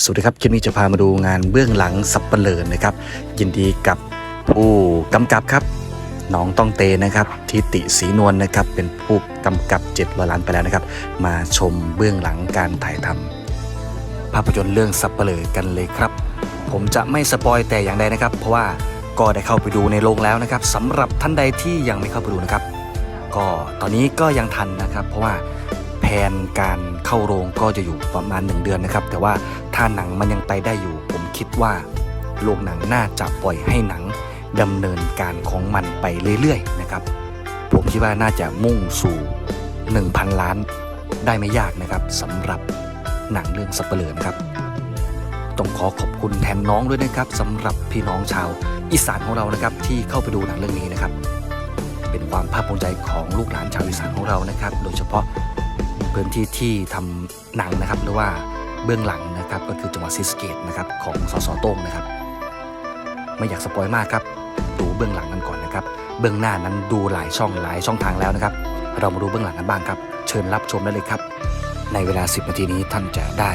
สวัสดีครับคลิปนี้จะพามาดูงานเบื้องหลังสับเปลือนะครับ ยินดีกับผู้กำกับครับน้องต้องเตนะครับทิติศรีนวลนะครับ เป็นผู้กำกับ7จ็ดล้านไปแล้วนะครับ มาชมเบื้องหลังการถ่ายทำภาพยนตร์เรื่องสับเปลือกันเลยครับ ผมจะไม่สปอยแต่อย่างใดนะครับ เพราะว่าก็ได้เข้าไปดูในโรงแล้วนะครับสำหรับท่านใดที่ยังไม่เข้าไปดูนะครับ ก็ตอนนี้ก็ยังทันนะครับ เพราะว่า นการเข้าโรงก็จะอยู่ประมาณ 1 เดือนนะครับ แต่ว่าถ้าหนังมันยังไปได้อยู่ ผมคิดว่าโรงหนังน่าจะปล่อยให้หนังดำเนินการของมันไปเรื่อยๆนะครับ ผมคิดว่าน่าจะมุ่งสู่ 1,000 ล้านได้ไม่ยากนะครับสำหรับหนังเรื่องสับเปลือนะครับต้องขอขอบคุณแทนน้องด้วยนะครับสำหรับพี่น้องชาวอีสานของเรานะครับ ที่เข้าไปดูหนังเรื่องนี้นะครับ เป็นความภาคภูมิใจของลูกหลานชาวอีสานของเรานะครับ โดยเฉพาะ พื้นที่ที่ทำหนังนะครับหรือว่าเบื้องหลังนะครับก็คือจังหวัดซิสเกตนะครับของสสโต้งนะครับ ไม่อยากสปอยมากครับดูเบื้องหลังกันก่อนนะครับ เบื้องหน้านั้นดูหลายช่องหลายช่องทางแล้วนะครับ เรามาดูเบื้องหลังกันบ้างครับ เชิญรับชมได้เลยครับ ในเวลา 10 นาทีนี้ท่านจะได้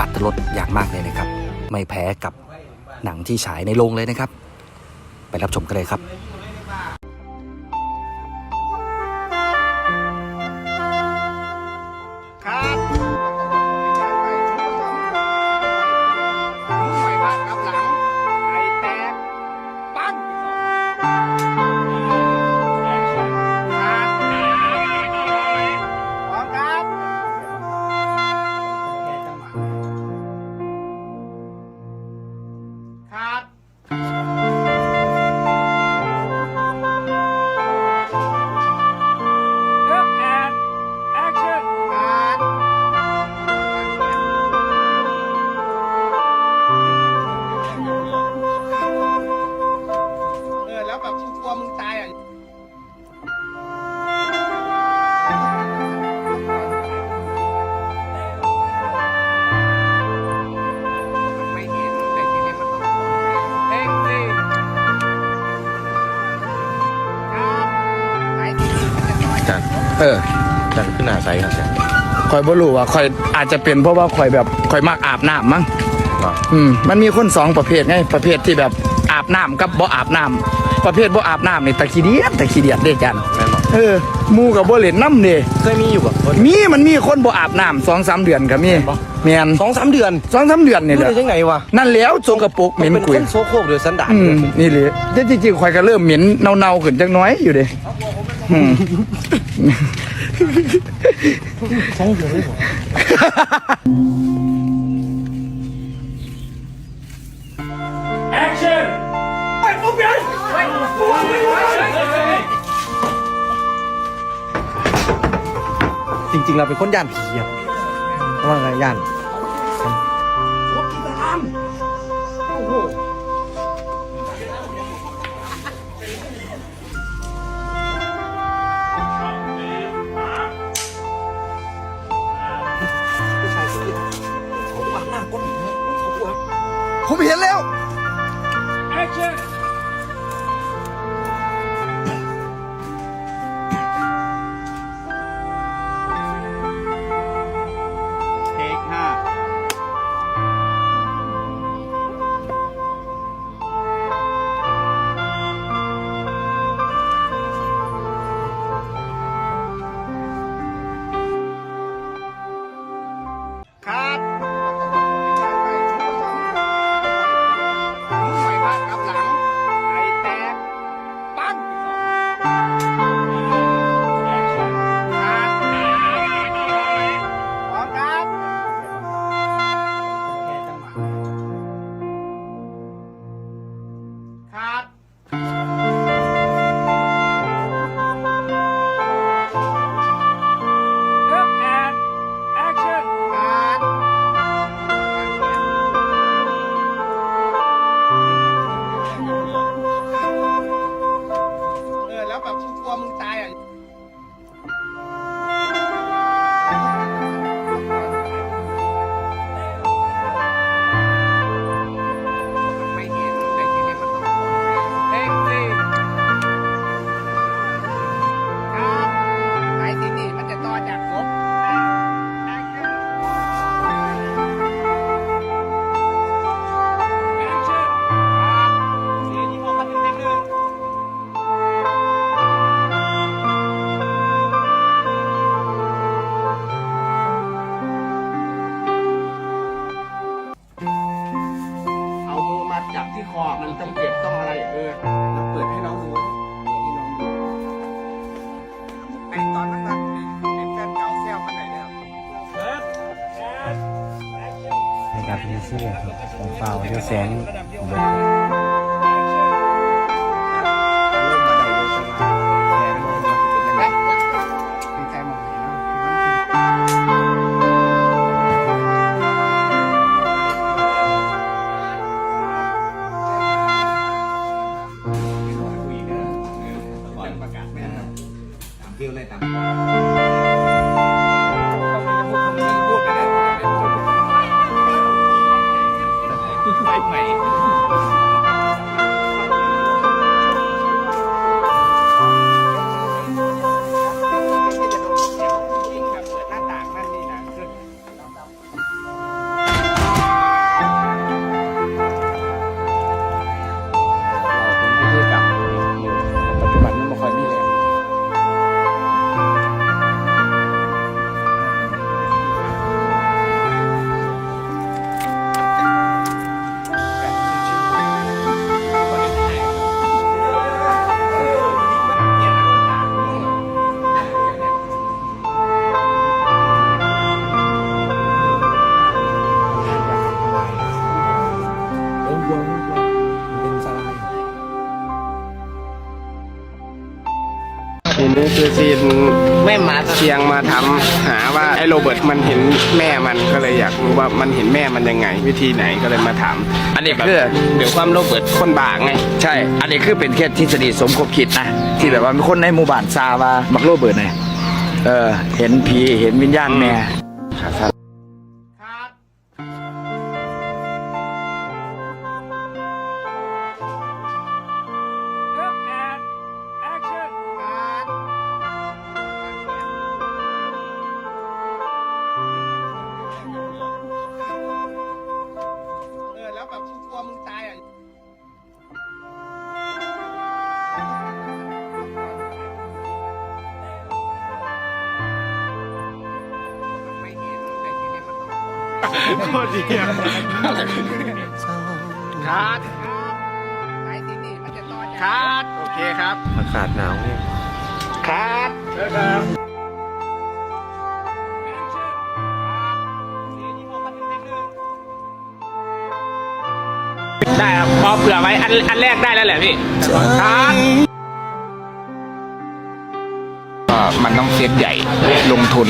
อัตรสอย่างมากเลยนะครับ ไม่แพ้กับหนังที่ฉายในโรงเลยนะครับ ไปรับชมกันเลยครับ เออจันขึ้นหน้าไซส์ครับจันคอยบ่รู้ว่าคอยอาจจะเป็นเพราะว่าคอยแบบคอยมักอาบน้ำมั้งว่าอืมมันมีคนสองประเภทไงประเภทที่แบบอาบน้ำกับบ่อาบน้ำประเภทบ่อาบน้ำนี่ตะขี้เดียดตะขี้เดียดเด้จันแม่นบอกเออหมู่กับบ่เล่นน้ำเด้เคยมีอยู่กับคน มีมันมีคนบ่อาบน้ำสองสามเดือนก็มีบ่ แม่นสองสามเดือนสองสามเดือนนี่รู้แหละได้ยังไงวะนั่นแล้วโจกกระปุกเหม็นเป็นกุคยนโซโครกโดยสันดานอืมนี่เลยแต่จริงๆคอยก็เริ่มเหม็นเน่าๆขึ้นจักหน้อยอยู่เด้ อืมจริงๆเราเป็นคนย่านผีอะว่าไงย่าน ผมเห็นแล้ว เสื้อครับเปล่าเดี๋ยวแสง โอ้วัววัวเป็นสลายทีนี้คือซีนแม่มาเชียงมาทำหาว่าไอ้โรเบิร์ตมันเห็นแม่มันก็เลยอยากรู้ว่ามันเห็นแม่มันยังไง วิธีไหนก็เลยมาถาม อันนี้คือเดี๋ยวความโรเบิร์ตคนบาไง ใช่ อันนี้คือเป็นแค่ทฤษฎีสมคบคิดนะที่แบบว่ามีคนในหมู่บ้านซาว่ามักโรเบิร์ตเนี่ยเออเห็นผีเห็นวิญญาณแม่ โคตรดีอะคัดไอ้ที่นี่มันจะต่อจากคัดโอเคครับอากาศหนาวเนี่ยคัดเริ่มครับได้ครับพอเผื่อไว้อันอันแรกได้แล้วแหละพี่คัดก็มันต้องเซตใหญ่ลงทุน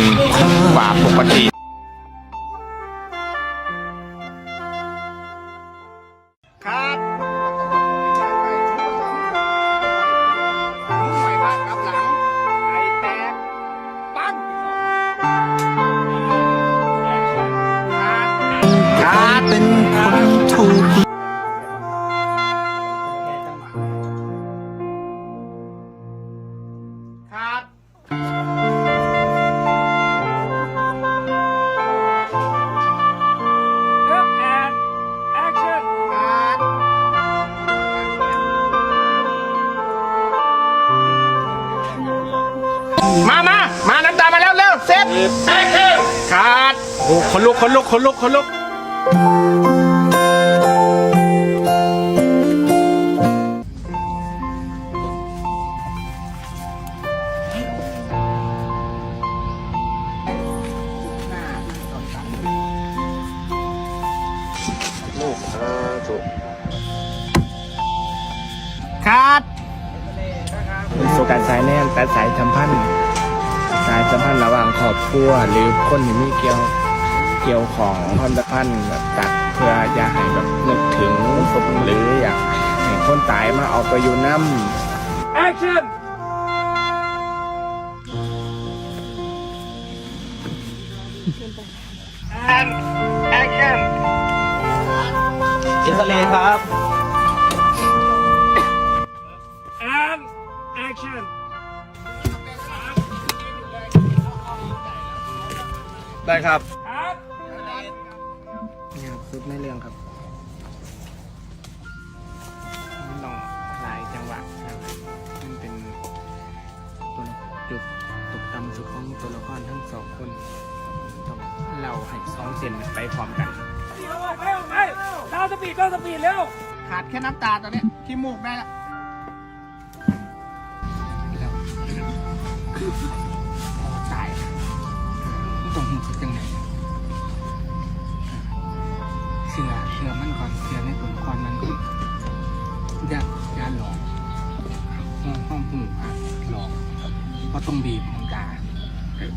กว่าปกติ เป็นคนถูกครับเริ่มแอนแอคชั่นครับมามามาน้ำตามาแล้วเร็วเซ็ตแอคชั่นขาดโอ้คนลุกคนลุกคนลุกคนลุก คัดโฟกัสสายแน่นแต่สายสัมพันธ์ สายสัมพันธ์ระหว่างครอบครัวหรือคนที่มีเกี่ยว เกี่ยวของความสัมพันธ์แบบตัดเพื่ออยากให้แบบนึกถึงศพหรืออยากให้คนตายมาเอาไปอยู่น้ำแอคชั่นอิสราเอลครับ and action ได้ครับ ตกต่ำสุดของตัวละครทั้งสองคนต้องเล่าให้สองเซนไปพร้อมกันไปไปไปดาวสปีดดาวสปีดเร็วขาดแค่น้ำตาตอนเนี้ยที่มูกได้ละแล้วตายต้องหูสึกยังไงเสือเสือมันก่อนเสือในตัวละครมันก่อนอย่าอย่าหลอกห้องห้องหูอ่หลอก เพราะต้องบีบน้ำตาเออ